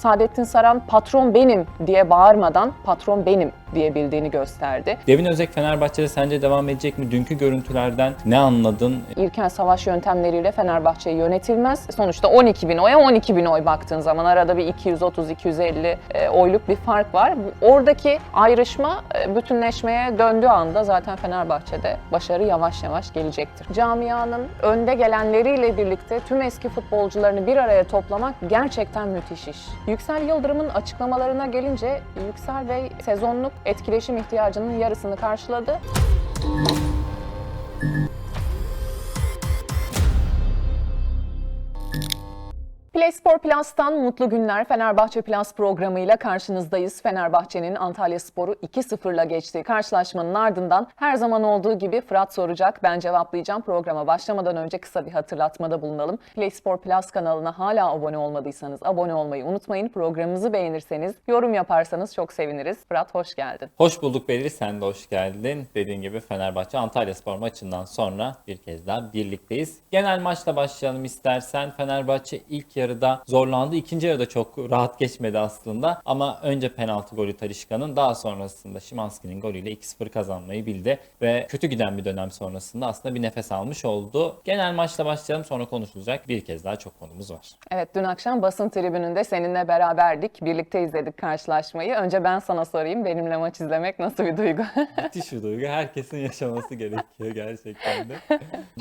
Saadettin Saran patron benim diye bağırmadan patron benim diyebildiğini gösterdi. Devin Özek Fenerbahçe'de sence devam edecek mi? Dünkü görüntülerden ne anladın? İlkel savaş yöntemleriyle Fenerbahçe yönetilmez. Sonuçta 12 bin oya 12 bin oy baktığın zaman arada bir 230-250 e, oyluk bir fark var. Oradaki ayrışma e, bütünleşmeye döndüğü anda zaten Fenerbahçe'de başarı yavaş yavaş gelecektir. Camianın önde gelenleriyle birlikte tüm eski futbolcularını bir araya toplamak gerçekten müthiş iş. Yüksel Yıldırım'ın açıklamalarına gelince Yüksel Bey sezonluk etkileşim ihtiyacının yarısını karşıladı. Play Spor Plus'tan mutlu günler Fenerbahçe Plus programıyla karşınızdayız. Fenerbahçe'nin Antalya Spor'u 2-0'la geçtiği karşılaşmanın ardından her zaman olduğu gibi Fırat soracak, ben cevaplayacağım. Programa başlamadan önce kısa bir hatırlatmada bulunalım. Play Spor Plus kanalına hala abone olmadıysanız abone olmayı unutmayın. Programımızı beğenirseniz, yorum yaparsanız çok seviniriz. Fırat hoş geldin. Hoş bulduk Belri, sen de hoş geldin. Dediğin gibi Fenerbahçe Antalya Spor maçından sonra bir kez daha birlikteyiz. Genel maçla başlayalım istersen. Fenerbahçe ilk yarıda zorlandı. İkinci yarıda çok rahat geçmedi aslında. Ama önce penaltı golü Talişka'nın daha sonrasında Şimanski'nin golüyle 2-0 kazanmayı bildi. Ve kötü giden bir dönem sonrasında aslında bir nefes almış oldu. Genel maçla başlayalım sonra konuşulacak bir kez daha çok konumuz var. Evet dün akşam basın tribününde seninle beraberdik. Birlikte izledik karşılaşmayı. Önce ben sana sorayım. Benimle maç izlemek nasıl bir duygu? Müthiş bir duygu. Herkesin yaşaması gerekiyor gerçekten de.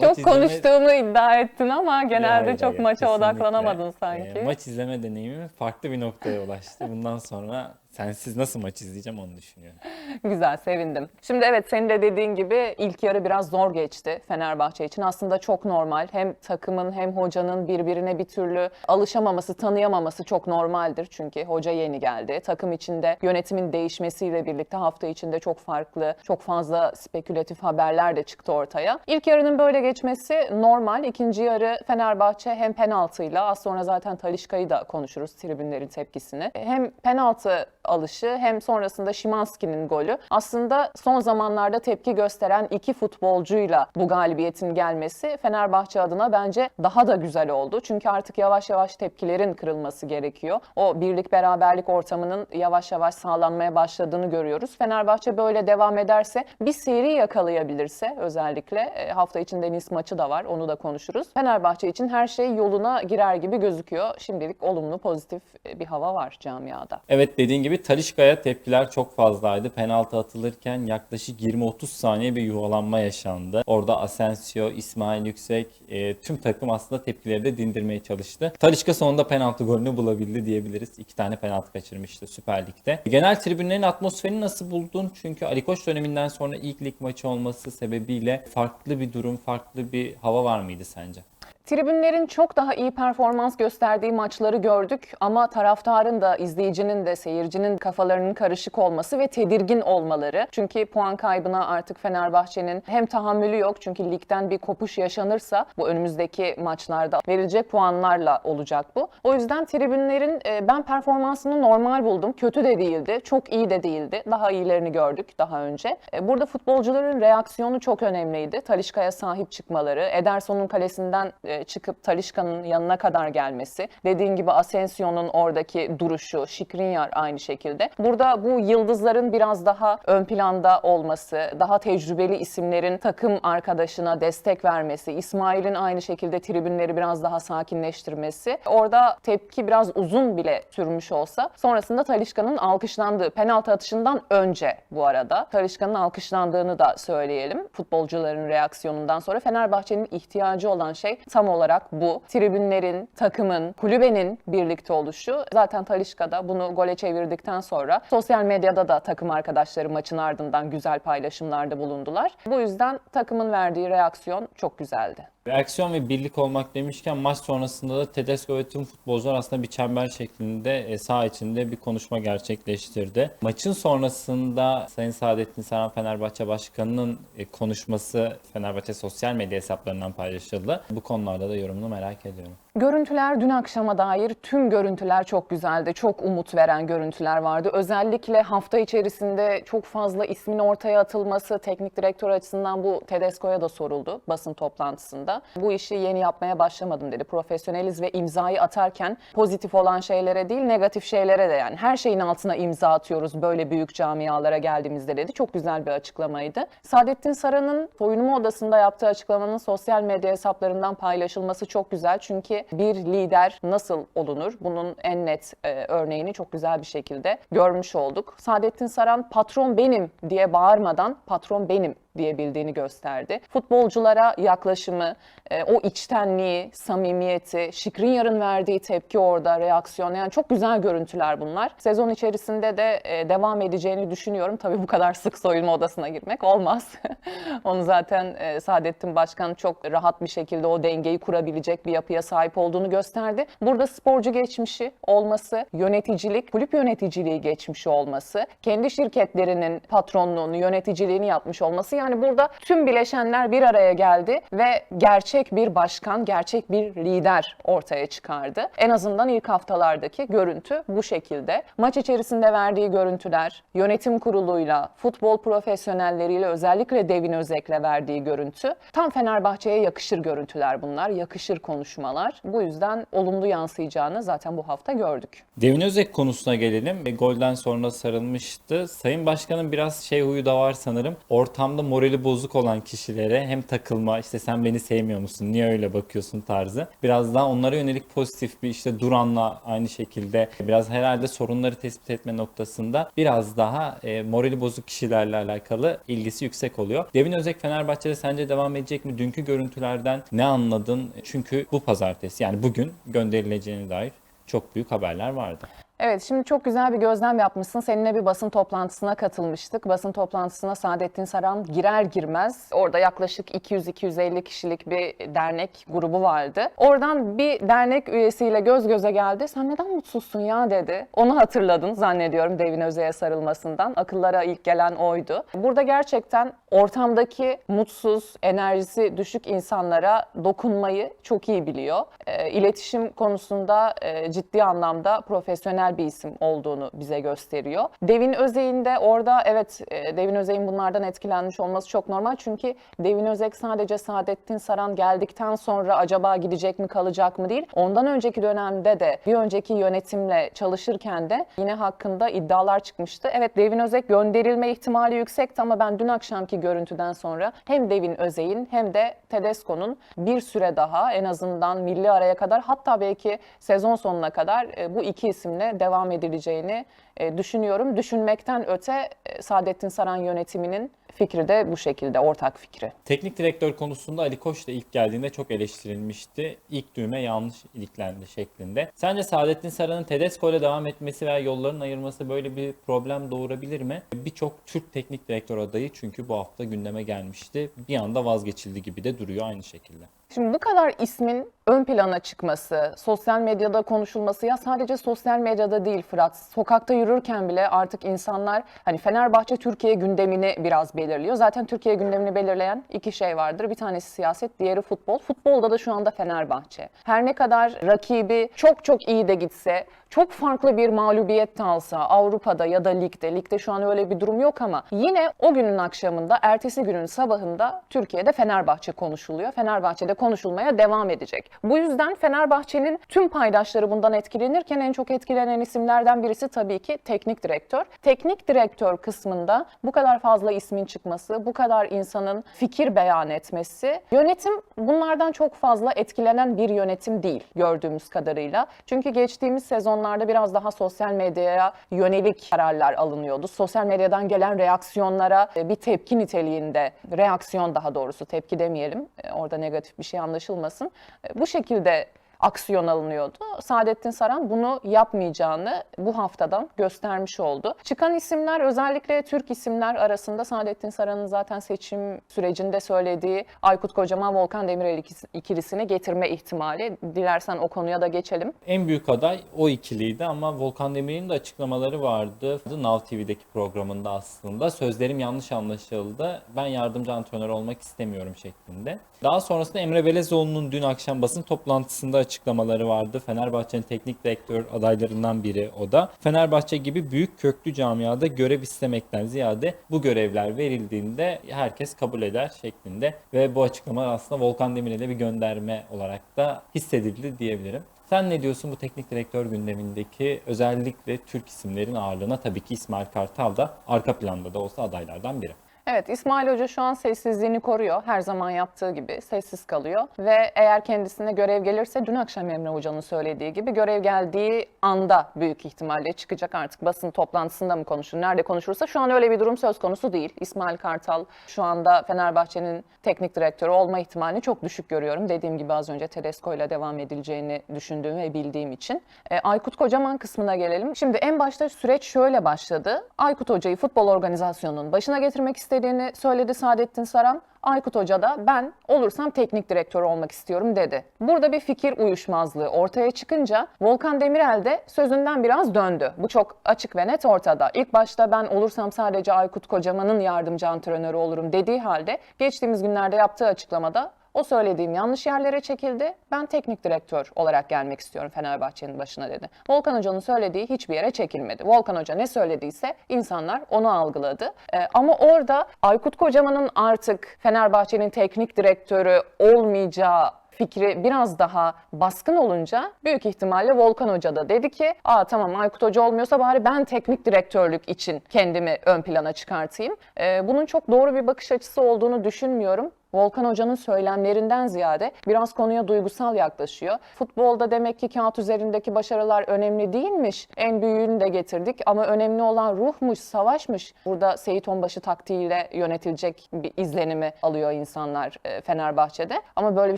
Çok izleme- konuştuğumu iddia ettin ama genelde Hayır, çok hayır, maça kesinlikle. odaklanamadın sanki. Ee, maç izleme deneyimi farklı bir noktaya ulaştı. Bundan sonra sensiz nasıl maç izleyeceğim onu düşünüyorum. Güzel, sevindim. Şimdi evet senin de dediğin gibi ilk yarı biraz zor geçti Fenerbahçe için. Aslında çok normal. Hem takımın hem hocanın birbirine bir türlü alışamaması, tanıyamaması çok normaldir. Çünkü hoca yeni geldi. Takım içinde yönetimin değişmesiyle birlikte hafta içinde çok farklı, çok fazla spekülatif haberler de çıktı ortaya. İlk yarının böyle geçmesi normal. İkinci yarı Fenerbahçe hem penaltıyla, az sonra zaten Talişka'yı da konuşuruz tribünlerin tepkisini. Hem penaltı alışı hem sonrasında Şimanski'nin golü. Aslında son zamanlarda tepki gösteren iki futbolcuyla bu galibiyetin gelmesi Fenerbahçe adına bence daha da güzel oldu. Çünkü artık yavaş yavaş tepkilerin kırılması gerekiyor. O birlik beraberlik ortamının yavaş yavaş sağlanmaya başladığını görüyoruz. Fenerbahçe böyle devam ederse bir seri yakalayabilirse özellikle e, hafta içinde Nice maçı da var onu da konuşuruz. Fenerbahçe için her şey yoluna girer gibi gözüküyor. Şimdilik olumlu pozitif e, bir hava var camiada. Evet dediğin gibi Talişka'ya tepkiler çok fazlaydı. Penaltı atılırken yaklaşık 20-30 saniye bir yuvalanma yaşandı. Orada Asensio, İsmail Yüksek, e, tüm takım aslında tepkileri de dindirmeye çalıştı. Talişka sonunda penaltı golünü bulabildi diyebiliriz. İki tane penaltı kaçırmıştı Süper Lig'de. Genel tribünlerin atmosferini nasıl buldun? Çünkü Ali Koç döneminden sonra ilk lig maçı olması sebebiyle farklı bir durum, farklı bir hava var mıydı sence? Tribünlerin çok daha iyi performans gösterdiği maçları gördük ama taraftarın da izleyicinin de seyircinin kafalarının karışık olması ve tedirgin olmaları. Çünkü puan kaybına artık Fenerbahçe'nin hem tahammülü yok çünkü ligden bir kopuş yaşanırsa bu önümüzdeki maçlarda verilecek puanlarla olacak bu. O yüzden tribünlerin e, ben performansını normal buldum. Kötü de değildi, çok iyi de değildi. Daha iyilerini gördük daha önce. E, Burada futbolcuların reaksiyonu çok önemliydi. Talişka'ya sahip çıkmaları, Ederson'un kalesinden e, çıkıp Talişka'nın yanına kadar gelmesi, dediğin gibi Asensio'nun oradaki duruşu, Şikrinyar aynı şekilde. Burada bu yıldızların biraz daha ön planda olması, daha tecrübeli isimlerin takım arkadaşına destek vermesi, İsmail'in aynı şekilde tribünleri biraz daha sakinleştirmesi. Orada tepki biraz uzun bile sürmüş olsa sonrasında Talişka'nın alkışlandığı penaltı atışından önce bu arada Talişka'nın alkışlandığını da söyleyelim. Futbolcuların reaksiyonundan sonra Fenerbahçe'nin ihtiyacı olan şey tam olarak bu. Tribünlerin, takımın, kulübenin birlikte oluşu. Zaten Talişka'da bunu gole çevirdikten sonra sosyal medyada da takım arkadaşları maçın ardından güzel paylaşımlarda bulundular. Bu yüzden takımın verdiği reaksiyon çok güzeldi. Reaksiyon ve birlik olmak demişken maç sonrasında da Tedesco ve tüm futbolcular aslında bir çember şeklinde e, saha içinde bir konuşma gerçekleştirdi. Maçın sonrasında Sayın Saadettin Saran Fenerbahçe Başkanı'nın e, konuşması Fenerbahçe sosyal medya hesaplarından paylaşıldı. Bu konularda da yorumunu merak ediyorum. Görüntüler dün akşama dair tüm görüntüler çok güzeldi. Çok umut veren görüntüler vardı. Özellikle hafta içerisinde çok fazla ismin ortaya atılması teknik direktör açısından bu Tedesco'ya da soruldu basın toplantısında. Bu işi yeni yapmaya başlamadım dedi. Profesyoneliz ve imzayı atarken pozitif olan şeylere değil negatif şeylere de yani her şeyin altına imza atıyoruz böyle büyük camialara geldiğimizde dedi. Çok güzel bir açıklamaydı. Saadettin Saran'ın soyunma odasında yaptığı açıklamanın sosyal medya hesaplarından paylaşılması çok güzel. Çünkü bir lider nasıl olunur? Bunun en net e, örneğini çok güzel bir şekilde görmüş olduk. Saadettin Saran patron benim diye bağırmadan patron benim diyebildiğini gösterdi. Futbolculara yaklaşımı, e, o içtenliği, samimiyeti, Şikrinyar'ın verdiği tepki orada, reaksiyon yani çok güzel görüntüler bunlar. Sezon içerisinde de e, devam edeceğini düşünüyorum. Tabii bu kadar sık soyunma odasına girmek olmaz. Onu zaten e, Saadettin Başkan çok rahat bir şekilde o dengeyi kurabilecek bir yapıya sahip olduğunu gösterdi. Burada sporcu geçmişi olması, yöneticilik, kulüp yöneticiliği geçmişi olması, kendi şirketlerinin patronluğunu, yöneticiliğini yapmış olması yani burada tüm bileşenler bir araya geldi ve gerçek bir başkan, gerçek bir lider ortaya çıkardı. En azından ilk haftalardaki görüntü bu şekilde. Maç içerisinde verdiği görüntüler, yönetim kuruluyla, futbol profesyonelleriyle özellikle Devin Özek'le verdiği görüntü tam Fenerbahçe'ye yakışır görüntüler bunlar, yakışır konuşmalar. Bu yüzden olumlu yansıyacağını zaten bu hafta gördük. Devin Özek konusuna gelelim. E, golden sonra sarılmıştı. Sayın Başkan'ın biraz şey huyu da var sanırım. Ortamda morali bozuk olan kişilere hem takılma işte sen beni sevmiyor musun niye öyle bakıyorsun tarzı. Biraz daha onlara yönelik pozitif bir işte Duran'la aynı şekilde biraz herhalde sorunları tespit etme noktasında biraz daha e, morali bozuk kişilerle alakalı ilgisi yüksek oluyor. Devin Özek Fenerbahçe'de sence devam edecek mi? Dünkü görüntülerden ne anladın? Çünkü bu pazartesi yani bugün gönderileceğine dair çok büyük haberler vardı. Evet şimdi çok güzel bir gözlem yapmışsın. Seninle bir basın toplantısına katılmıştık. Basın toplantısına Saadettin Saran girer girmez orada yaklaşık 200-250 kişilik bir dernek grubu vardı. Oradan bir dernek üyesiyle göz göze geldi. Sen neden mutsuzsun ya dedi. Onu hatırladın zannediyorum Devin Özey'e sarılmasından. Akıllara ilk gelen oydu. Burada gerçekten ortamdaki mutsuz, enerjisi düşük insanlara dokunmayı çok iyi biliyor. E, iletişim konusunda e, ciddi anlamda profesyonel bir isim olduğunu bize gösteriyor. Devin Özey'in de orada evet e, Devin Özey'in bunlardan etkilenmiş olması çok normal. Çünkü Devin Özek sadece Saadettin Saran geldikten sonra acaba gidecek mi kalacak mı değil. Ondan önceki dönemde de bir önceki yönetimle çalışırken de yine hakkında iddialar çıkmıştı. Evet Devin Özek gönderilme ihtimali yüksekti ama ben dün akşamki görüntüden sonra hem Devin Özey'in hem de Tedesco'nun bir süre daha en azından milli araya kadar hatta belki sezon sonuna kadar e, bu iki isimle devam edileceğini e, düşünüyorum. Düşünmekten öte e, Saadettin Saran yönetiminin fikri de bu şekilde, ortak fikri. Teknik direktör konusunda Ali Koç da ilk geldiğinde çok eleştirilmişti. İlk düğme yanlış iliklendi şeklinde. Sence Saadettin Saran'ın Tedesco ile devam etmesi veya yolların ayırması böyle bir problem doğurabilir mi? Birçok Türk teknik direktör adayı çünkü bu hafta gündeme gelmişti. Bir anda vazgeçildi gibi de duruyor aynı şekilde. Şimdi bu kadar ismin ön plana çıkması, sosyal medyada konuşulması ya sadece sosyal medyada değil Fırat. Sokakta yürürken bile artık insanlar hani Fenerbahçe Türkiye gündemini biraz belirliyor. Zaten Türkiye gündemini belirleyen iki şey vardır. Bir tanesi siyaset, diğeri futbol. Futbolda da şu anda Fenerbahçe. Her ne kadar rakibi çok çok iyi de gitse, çok farklı bir mağlubiyet de alsa Avrupa'da ya da ligde, ligde şu an öyle bir durum yok ama yine o günün akşamında, ertesi günün sabahında Türkiye'de Fenerbahçe konuşuluyor. Fenerbahçe'de konuşulmaya devam edecek. Bu yüzden Fenerbahçe'nin tüm paydaşları bundan etkilenirken en çok etkilenen isimlerden birisi tabii ki teknik direktör. Teknik direktör kısmında bu kadar fazla ismin çıkması, bu kadar insanın fikir beyan etmesi, yönetim bunlardan çok fazla etkilenen bir yönetim değil gördüğümüz kadarıyla. Çünkü geçtiğimiz sezonlarda biraz daha sosyal medyaya yönelik kararlar alınıyordu. Sosyal medyadan gelen reaksiyonlara e, bir tepki niteliğinde, reaksiyon daha doğrusu tepki demeyelim, e, orada negatif bir şey anlaşılmasın. E, Bu şekilde aksiyon alınıyordu. Saadettin Saran bunu yapmayacağını bu haftadan göstermiş oldu. Çıkan isimler özellikle Türk isimler arasında Saadettin Saran'ın zaten seçim sürecinde söylediği Aykut Kocaman Volkan Demirel ikilisini getirme ihtimali. Dilersen o konuya da geçelim. En büyük aday o ikiliydi ama Volkan Demirel'in de açıklamaları vardı. Now TV'deki programında aslında. Sözlerim yanlış anlaşıldı. Ben yardımcı antrenör olmak istemiyorum şeklinde. Daha sonrasında Emre Belezoğlu'nun dün akşam basın toplantısında açıklamaları vardı. Fenerbahçe'nin teknik direktör adaylarından biri o da. Fenerbahçe gibi büyük köklü camiada görev istemekten ziyade bu görevler verildiğinde herkes kabul eder şeklinde ve bu açıklama aslında Volkan Demirel'e bir gönderme olarak da hissedildi diyebilirim. Sen ne diyorsun bu teknik direktör gündemindeki özellikle Türk isimlerin ağırlığına tabii ki İsmail Kartal da arka planda da olsa adaylardan biri. Evet İsmail Hoca şu an sessizliğini koruyor. Her zaman yaptığı gibi sessiz kalıyor. Ve eğer kendisine görev gelirse dün akşam Emre Hoca'nın söylediği gibi görev geldiği anda büyük ihtimalle çıkacak artık basın toplantısında mı konuşur, nerede konuşursa şu an öyle bir durum söz konusu değil. İsmail Kartal şu anda Fenerbahçe'nin teknik direktörü olma ihtimalini çok düşük görüyorum. Dediğim gibi az önce Tedesco ile devam edileceğini düşündüğüm ve bildiğim için. E, Aykut Kocaman kısmına gelelim. Şimdi en başta süreç şöyle başladı. Aykut Hoca'yı futbol organizasyonunun başına getirmek istediğini söyledi Saadettin Saran. Aykut Hoca da ben olursam teknik direktör olmak istiyorum dedi. Burada bir fikir uyuşmazlığı ortaya çıkınca Volkan Demirel de sözünden biraz döndü. Bu çok açık ve net ortada. İlk başta ben olursam sadece Aykut Kocaman'ın yardımcı antrenörü olurum dediği halde geçtiğimiz günlerde yaptığı açıklamada o söylediğim yanlış yerlere çekildi. Ben teknik direktör olarak gelmek istiyorum Fenerbahçe'nin başına dedi. Volkan Hoca'nın söylediği hiçbir yere çekilmedi. Volkan Hoca ne söylediyse insanlar onu algıladı. Ee, ama orada Aykut Kocaman'ın artık Fenerbahçe'nin teknik direktörü olmayacağı fikri biraz daha baskın olunca büyük ihtimalle Volkan Hoca da dedi ki aa tamam Aykut Hoca olmuyorsa bari ben teknik direktörlük için kendimi ön plana çıkartayım. Ee, bunun çok doğru bir bakış açısı olduğunu düşünmüyorum. Volkan Hoca'nın söylemlerinden ziyade biraz konuya duygusal yaklaşıyor. Futbolda demek ki kağıt üzerindeki başarılar önemli değilmiş. En büyüğünü de getirdik ama önemli olan ruhmuş, savaşmış. Burada Seyit Onbaşı taktiğiyle yönetilecek bir izlenimi alıyor insanlar e, Fenerbahçe'de. Ama böyle bir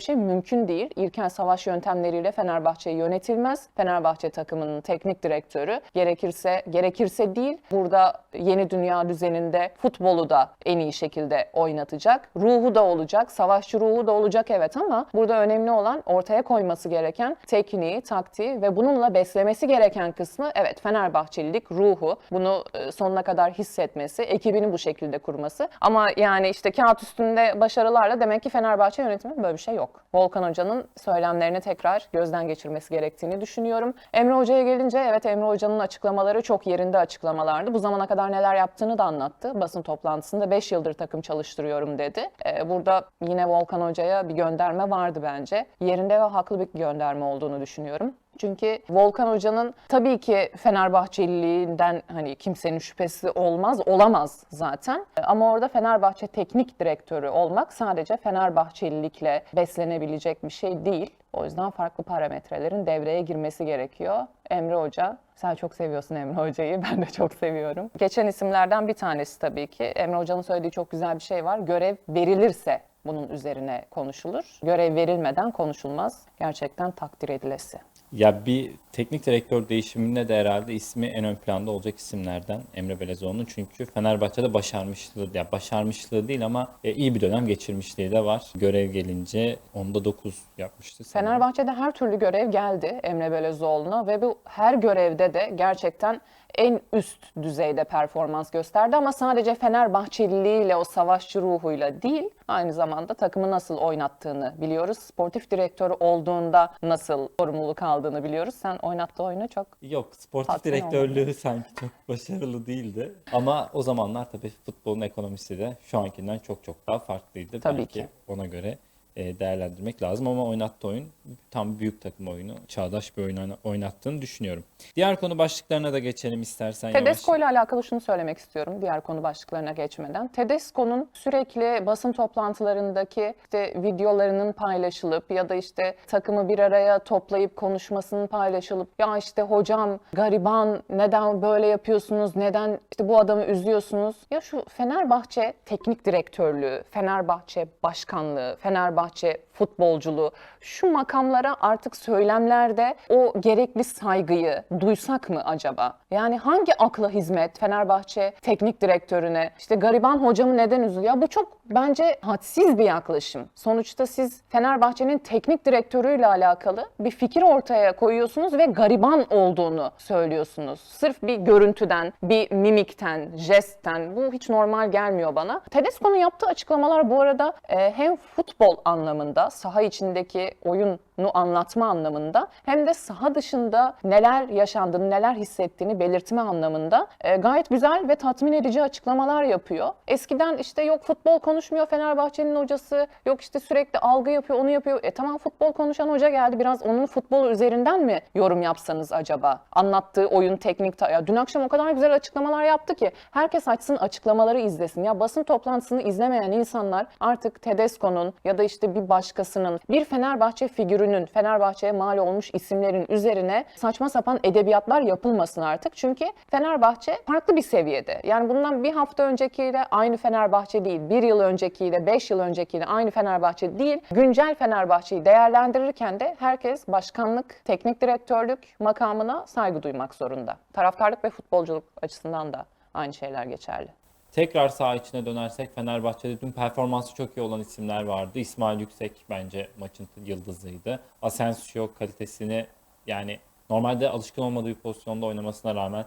şey mümkün değil. İlkel savaş yöntemleriyle Fenerbahçe yönetilmez. Fenerbahçe takımının teknik direktörü gerekirse gerekirse değil burada yeni dünya düzeninde futbolu da en iyi şekilde oynatacak. Ruhu da olacak, savaşçı ruhu da olacak evet ama burada önemli olan ortaya koyması gereken tekniği, taktiği ve bununla beslemesi gereken kısmı evet Fenerbahçelilik ruhu. Bunu e, sonuna kadar hissetmesi, ekibini bu şekilde kurması. Ama yani işte kağıt üstünde başarılarla demek ki Fenerbahçe yönetiminde böyle bir şey yok. Volkan Hoca'nın söylemlerini tekrar gözden geçirmesi gerektiğini düşünüyorum. Emre Hoca'ya gelince evet Emre Hoca'nın açıklamaları çok yerinde açıklamalardı. Bu zamana kadar neler yaptığını da anlattı. Basın toplantısında 5 yıldır takım çalıştırıyorum dedi. Ee, burada yine Volkan Hoca'ya bir gönderme vardı bence. Yerinde ve haklı bir gönderme olduğunu düşünüyorum. Çünkü Volkan Hoca'nın tabii ki Fenerbahçeliliğinden hani kimsenin şüphesi olmaz, olamaz zaten. Ama orada Fenerbahçe teknik direktörü olmak sadece Fenerbahçelilikle beslenebilecek bir şey değil. O yüzden farklı parametrelerin devreye girmesi gerekiyor. Emre Hoca, sen çok seviyorsun Emre Hoca'yı, ben de çok seviyorum. Geçen isimlerden bir tanesi tabii ki. Emre Hoca'nın söylediği çok güzel bir şey var. Görev verilirse bunun üzerine konuşulur. Görev verilmeden konuşulmaz. Gerçekten takdir edilesi. Ya bir teknik direktör değişiminde de herhalde ismi en ön planda olacak isimlerden Emre Belezoğlu'nun. Çünkü Fenerbahçe'de başarmışlığı, ya başarmışlığı değil ama e, iyi bir dönem geçirmişliği de var. Görev gelince onda 9 yapmıştı. sanırım. Fenerbahçe'de her türlü görev geldi Emre Belözoğlu'na ve bu her görevde de gerçekten en üst düzeyde performans gösterdi ama sadece Fenerbahçeliliğiyle o savaşçı ruhuyla değil aynı zamanda takımı nasıl oynattığını biliyoruz. Sportif direktör olduğunda nasıl sorumluluk aldığını biliyoruz. Sen oynattığı oyunu çok Yok sportif Tatmin direktörlüğü sanki çok başarılı değildi. Ama o zamanlar tabii futbolun ekonomisi de şu ankinden çok çok daha farklıydı. Tabii Belki ki. ona göre değerlendirmek lazım ama oynattığı oyun tam büyük takım oyunu, çağdaş bir oyun oyna- oynattığını düşünüyorum. Diğer konu başlıklarına da geçelim istersen. Tedesco ile alakalı şunu söylemek istiyorum diğer konu başlıklarına geçmeden. Tedesco'nun sürekli basın toplantılarındaki işte videolarının paylaşılıp ya da işte takımı bir araya toplayıp konuşmasının paylaşılıp ya işte hocam gariban neden böyle yapıyorsunuz neden işte bu adamı üzüyorsunuz. Ya şu Fenerbahçe teknik direktörlüğü, Fenerbahçe başkanlığı, Fenerbahçe watch it futbolculuğu şu makamlara artık söylemlerde o gerekli saygıyı duysak mı acaba? Yani hangi akla hizmet Fenerbahçe teknik direktörüne işte gariban hocamı neden üzülüyor? Bu çok bence hadsiz bir yaklaşım. Sonuçta siz Fenerbahçe'nin teknik direktörüyle alakalı bir fikir ortaya koyuyorsunuz ve gariban olduğunu söylüyorsunuz. Sırf bir görüntüden, bir mimikten, jestten bu hiç normal gelmiyor bana. Tedesco'nun yaptığı açıklamalar bu arada e, hem futbol anlamında saha içindeki oyunu anlatma anlamında hem de saha dışında neler yaşandığını, neler hissettiğini belirtme anlamında e, gayet güzel ve tatmin edici açıklamalar yapıyor. Eskiden işte yok futbol konuşmuyor Fenerbahçe'nin hocası, yok işte sürekli algı yapıyor, onu yapıyor. E tamam futbol konuşan hoca geldi. Biraz onun futbol üzerinden mi yorum yapsanız acaba? Anlattığı oyun, teknik... Ya dün akşam o kadar güzel açıklamalar yaptı ki herkes açsın açıklamaları izlesin. Ya basın toplantısını izlemeyen insanlar artık Tedesco'nun ya da işte bir başkasının, bir Fenerbahçe figürünün, Fenerbahçe'ye mal olmuş isimlerin üzerine saçma sapan edebiyatlar yapılmasın artık. Çünkü Fenerbahçe farklı bir seviyede. Yani bundan bir hafta öncekiyle aynı Fenerbahçe değil, bir yıl öncekiyle, beş yıl öncekiyle aynı Fenerbahçe değil. Güncel Fenerbahçe'yi değerlendirirken de herkes başkanlık, teknik direktörlük makamına saygı duymak zorunda. Taraftarlık ve futbolculuk açısından da aynı şeyler geçerli. Tekrar saha içine dönersek Fenerbahçe'de dün performansı çok iyi olan isimler vardı. İsmail Yüksek bence maçın yıldızıydı. Asensio kalitesini yani normalde alışkın olmadığı bir pozisyonda oynamasına rağmen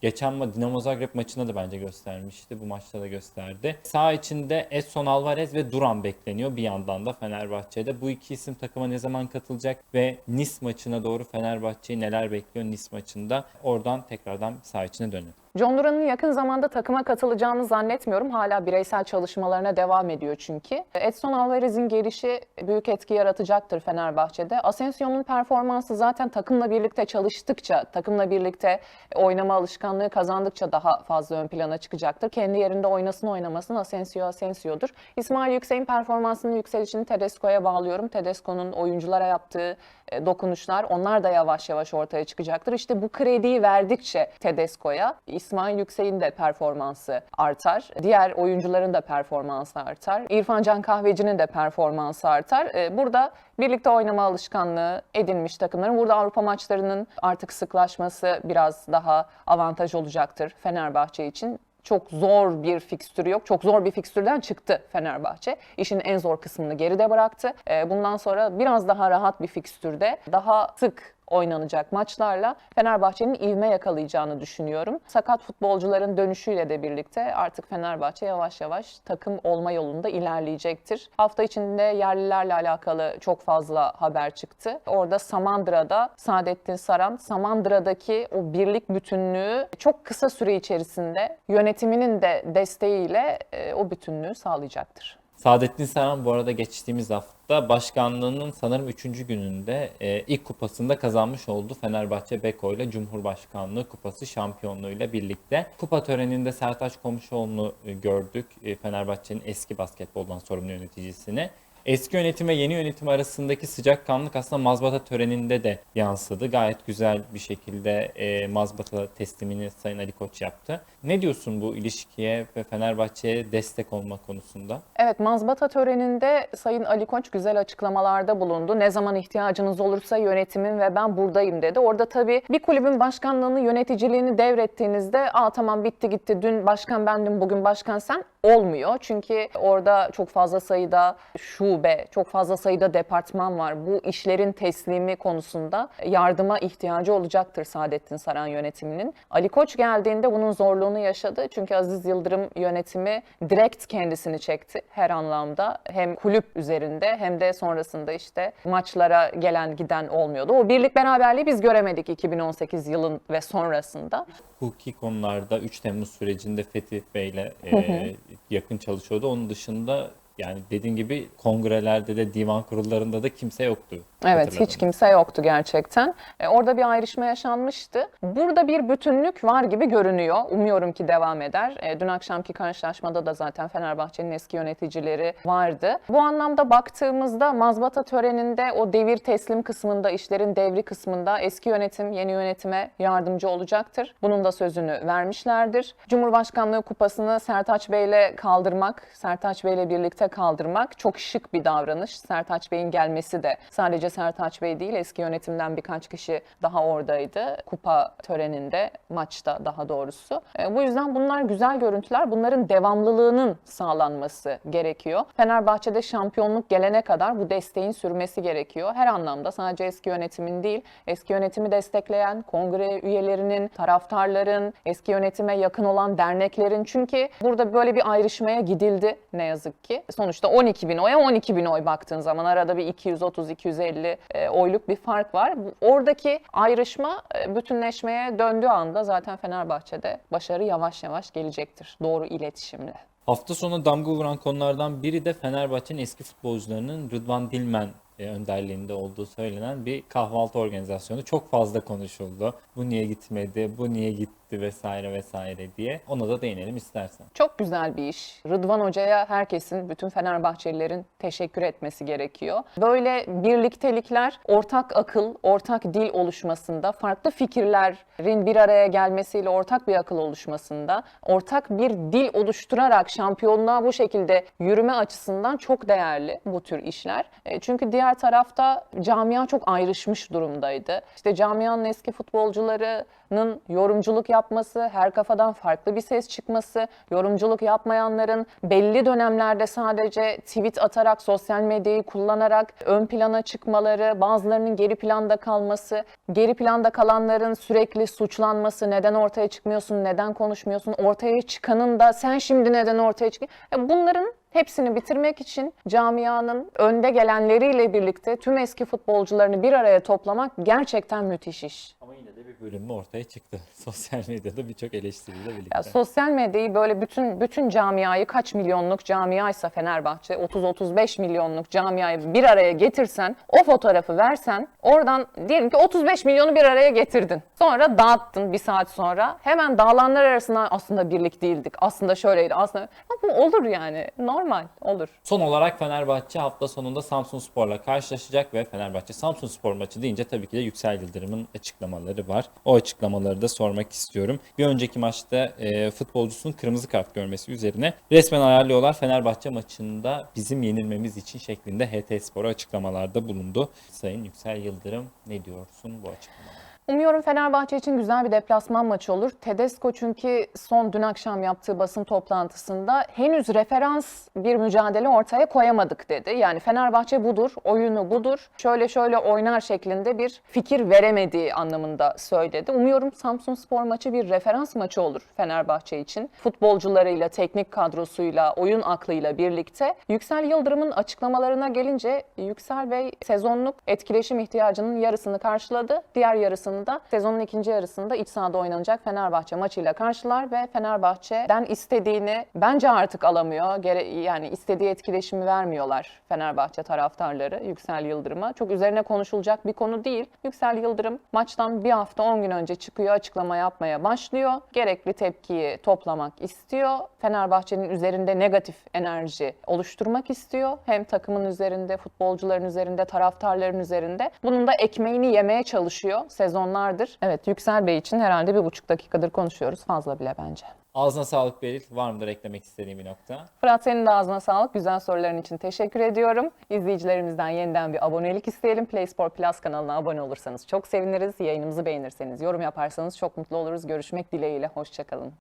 geçen ma Dinamo Zagreb maçında da bence göstermişti. Bu maçta da gösterdi. Sağ içinde Edson Alvarez ve Duran bekleniyor bir yandan da Fenerbahçe'de. Bu iki isim takıma ne zaman katılacak ve Nice maçına doğru Fenerbahçe'yi neler bekliyor Nice maçında? Oradan tekrardan sağ içine dönelim. John Duran'ın yakın zamanda takıma katılacağını zannetmiyorum. Hala bireysel çalışmalarına devam ediyor çünkü. Edson Alvarez'in gelişi büyük etki yaratacaktır Fenerbahçe'de. Asensio'nun performansı zaten takımla birlikte çalıştıkça, takımla birlikte oynama alışkanlığı kazandıkça daha fazla ön plana çıkacaktır. Kendi yerinde oynasın oynamasın Asensio Asensio'dur. İsmail Yüksek'in performansının yükselişini Tedesco'ya bağlıyorum. Tedesco'nun oyunculara yaptığı e, dokunuşlar onlar da yavaş yavaş ortaya çıkacaktır. İşte bu krediyi verdikçe Tedesco'ya İsmail Yüksek'in de performansı artar. Diğer oyuncuların da performansı artar. İrfan Can Kahveci'nin de performansı artar. E, Burada birlikte oynama alışkanlığı edinmiş takımların burada Avrupa maçlarının artık sıklaşması biraz daha avantaj olacaktır Fenerbahçe için çok zor bir fikstürü yok. Çok zor bir fikstürden çıktı Fenerbahçe. İşin en zor kısmını geride bıraktı. Ee, Bundan sonra biraz daha rahat bir fikstürde daha sık oynanacak maçlarla Fenerbahçe'nin ivme yakalayacağını düşünüyorum. Sakat futbolcuların dönüşüyle de birlikte artık Fenerbahçe yavaş yavaş takım olma yolunda ilerleyecektir. Hafta içinde yerlilerle alakalı çok fazla haber çıktı. Orada Samandıra'da Saadettin Saran, Samandıra'daki o birlik bütünlüğü çok kısa süre içerisinde yönetiminin de desteğiyle e, o bütünlüğü sağlayacaktır. Saadettin Saran bu arada geçtiğimiz hafta başkanlığının sanırım 3. gününde e, ilk kupasında kazanmış oldu Fenerbahçe Beko ile Cumhurbaşkanlığı Kupası şampiyonluğuyla birlikte. Kupa töreninde Sertaç Komşuoğlu'nu e, gördük. E, Fenerbahçe'nin eski basketboldan sorumlu yöneticisini. Eski yönetim ve yeni yönetim arasındaki sıcakkanlık aslında mazbata töreninde de yansıdı. Gayet güzel bir şekilde e, mazbata teslimini Sayın Ali Koç yaptı. Ne diyorsun bu ilişkiye ve Fenerbahçe'ye destek olma konusunda? Evet, mazbata töreninde Sayın Ali Koç güzel açıklamalarda bulundu. Ne zaman ihtiyacınız olursa yönetimin ve ben buradayım dedi. Orada tabii bir kulübün başkanlığını, yöneticiliğini devrettiğinizde aa tamam bitti gitti dün başkan bendim bugün başkan sen olmuyor. Çünkü orada çok fazla sayıda şube, çok fazla sayıda departman var. Bu işlerin teslimi konusunda yardıma ihtiyacı olacaktır Saadettin Saran yönetiminin. Ali Koç geldiğinde bunun zorluğunu yaşadı. Çünkü Aziz Yıldırım yönetimi direkt kendisini çekti her anlamda. Hem kulüp üzerinde hem de sonrasında işte maçlara gelen giden olmuyordu. O birlik beraberliği biz göremedik 2018 yılın ve sonrasında. hukuki konularda 3 Temmuz sürecinde Fethi Bey'le e, yakın çalışıyordu. Onun dışında yani dediğin gibi kongrelerde de divan kurullarında da kimse yoktu. Evet hiç kimse yoktu gerçekten. E, orada bir ayrışma yaşanmıştı. Burada bir bütünlük var gibi görünüyor. Umuyorum ki devam eder. E, dün akşamki karşılaşmada da zaten Fenerbahçe'nin eski yöneticileri vardı. Bu anlamda baktığımızda mazbata töreninde o devir teslim kısmında, işlerin devri kısmında eski yönetim yeni yönetime yardımcı olacaktır. Bunun da sözünü vermişlerdir. Cumhurbaşkanlığı kupasını Sertaç Bey'le kaldırmak, Sertaç Bey'le birlikte kaldırmak çok şık bir davranış. Sertaç Bey'in gelmesi de sadece Sertaç Bey değil eski yönetimden birkaç kişi daha oradaydı. Kupa töreninde, maçta daha doğrusu. E, bu yüzden bunlar güzel görüntüler. Bunların devamlılığının sağlanması gerekiyor. Fenerbahçe'de şampiyonluk gelene kadar bu desteğin sürmesi gerekiyor. Her anlamda sadece eski yönetimin değil, eski yönetimi destekleyen kongre üyelerinin, taraftarların, eski yönetime yakın olan derneklerin çünkü burada böyle bir ayrışmaya gidildi ne yazık ki. sonuçta 12 bin oya 12 bin oy baktığın zaman arada bir 230-250 e, oyluk bir fark var. Oradaki ayrışma e, bütünleşmeye döndüğü anda zaten Fenerbahçe'de başarı yavaş yavaş gelecektir. Doğru iletişimle. Hafta sonu damga vuran konulardan biri de Fenerbahçe'nin eski futbolcularının Rıdvan Dilmen e, önderliğinde olduğu söylenen bir kahvaltı organizasyonu çok fazla konuşuldu. Bu niye gitmedi, bu niye gitti vesaire vesaire diye. Ona da değinelim istersen. Çok güzel bir iş. Rıdvan Hoca'ya herkesin, bütün Fenerbahçelilerin teşekkür etmesi gerekiyor. Böyle birliktelikler, ortak akıl, ortak dil oluşmasında, farklı fikirlerin bir araya gelmesiyle ortak bir akıl oluşmasında, ortak bir dil oluşturarak şampiyonluğa bu şekilde yürüme açısından çok değerli bu tür işler. E, Çünkü diğer tarafta camia çok ayrışmış durumdaydı. İşte camianın eski futbolcularının yorumculuk yapması, her kafadan farklı bir ses çıkması, yorumculuk yapmayanların belli dönemlerde sadece tweet atarak, sosyal medyayı kullanarak ön plana çıkmaları, bazılarının geri planda kalması, geri planda kalanların sürekli suçlanması, neden ortaya çıkmıyorsun, neden konuşmuyorsun, ortaya çıkanın da sen şimdi neden ortaya çıkıyorsun. Ya Bunların Hepsini bitirmek için camianın önde gelenleriyle birlikte tüm eski futbolcularını bir araya toplamak gerçekten müthiş iş. Ama yine de bir bölünme ortaya çıktı. Sosyal medyada birçok eleştiriyle birlikte. Ya sosyal medyayı böyle bütün bütün camiayı kaç milyonluk camiaysa Fenerbahçe 30-35 milyonluk camiayı bir araya getirsen o fotoğrafı versen oradan diyelim ki 35 milyonu bir araya getirdin. Sonra dağıttın bir saat sonra. Hemen dağılanlar arasında aslında birlik değildik. Aslında şöyleydi. Aslında bu olur yani. Normal olur. Son olarak Fenerbahçe hafta sonunda Samsun Spor'la karşılaşacak ve Fenerbahçe Samsun Spor maçı deyince tabii ki de Yüksel Yıldırım'ın açıklamaları var. O açıklamaları da sormak istiyorum. Bir önceki maçta e, futbolcusunun kırmızı kart görmesi üzerine resmen ayarlıyorlar. Fenerbahçe maçında bizim yenilmemiz için şeklinde HT Spor'a açıklamalarda bulundu. Sayın Yüksel Yıldırım ne diyorsun bu açıklamaya? Umuyorum Fenerbahçe için güzel bir deplasman maçı olur. Tedesco çünkü son dün akşam yaptığı basın toplantısında henüz referans bir mücadele ortaya koyamadık dedi. Yani Fenerbahçe budur, oyunu budur, şöyle şöyle oynar şeklinde bir fikir veremediği anlamında söyledi. Umuyorum Samsun Spor maçı bir referans maçı olur Fenerbahçe için. Futbolcularıyla, teknik kadrosuyla, oyun aklıyla birlikte. Yüksel Yıldırım'ın açıklamalarına gelince Yüksel Bey sezonluk etkileşim ihtiyacının yarısını karşıladı. Diğer yarısını da sezonun ikinci yarısında iç sahada oynanacak Fenerbahçe maçıyla karşılar ve Fenerbahçe'den istediğini bence artık alamıyor. Gere- yani istediği etkileşimi vermiyorlar Fenerbahçe taraftarları Yüksel Yıldırım'a. Çok üzerine konuşulacak bir konu değil. Yüksel Yıldırım maçtan bir hafta 10 gün önce çıkıyor, açıklama yapmaya başlıyor. Gerekli tepkiyi toplamak istiyor. Fenerbahçe'nin üzerinde negatif enerji oluşturmak istiyor. Hem takımın üzerinde, futbolcuların üzerinde, taraftarların üzerinde. Bunun da ekmeğini yemeye çalışıyor sezonlardır. Evet Yüksel Bey için herhalde bir buçuk dakikadır konuşuyoruz. Fazla bile bence. Ağzına sağlık Beril. Var mıdır eklemek istediğin bir nokta? Fırat senin de ağzına sağlık. Güzel soruların için teşekkür ediyorum. İzleyicilerimizden yeniden bir abonelik isteyelim. Play Sport Plus kanalına abone olursanız çok seviniriz. Yayınımızı beğenirseniz, yorum yaparsanız çok mutlu oluruz. Görüşmek dileğiyle. Hoşçakalın.